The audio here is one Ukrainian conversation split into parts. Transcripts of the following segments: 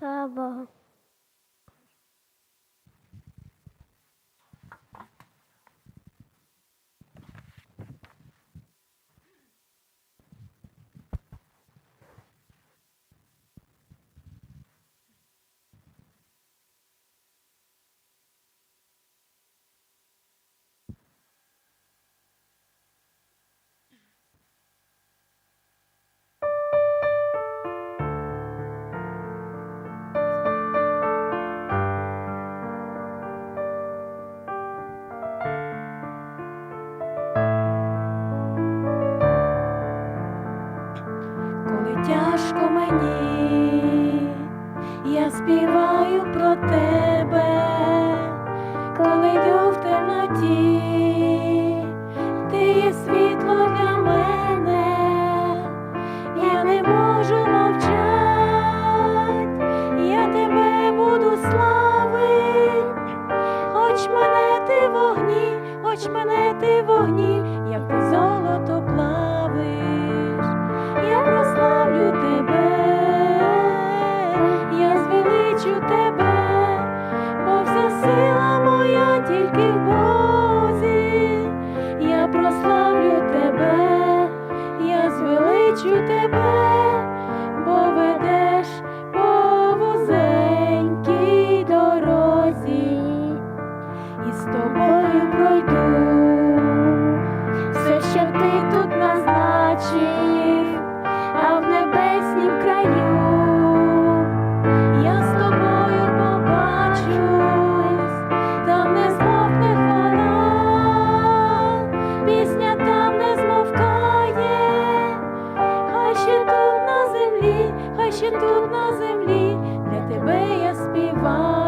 爸爸。Побач мене ти огні, як ти золото плавиш, я прославлю тебе, я звеличу тебе, бо вся сила моя тільки в Бозі, я прославлю тебе, я звеличу тебе, бо по вузенькій дорозі і з тобою. тут на землі, для тебе я співаю.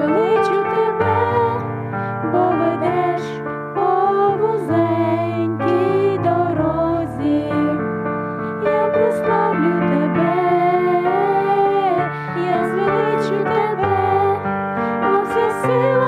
величу тебе, бо по вузенькій дорозі, я прославлю тебе, я звеличу тебе, на всі сили.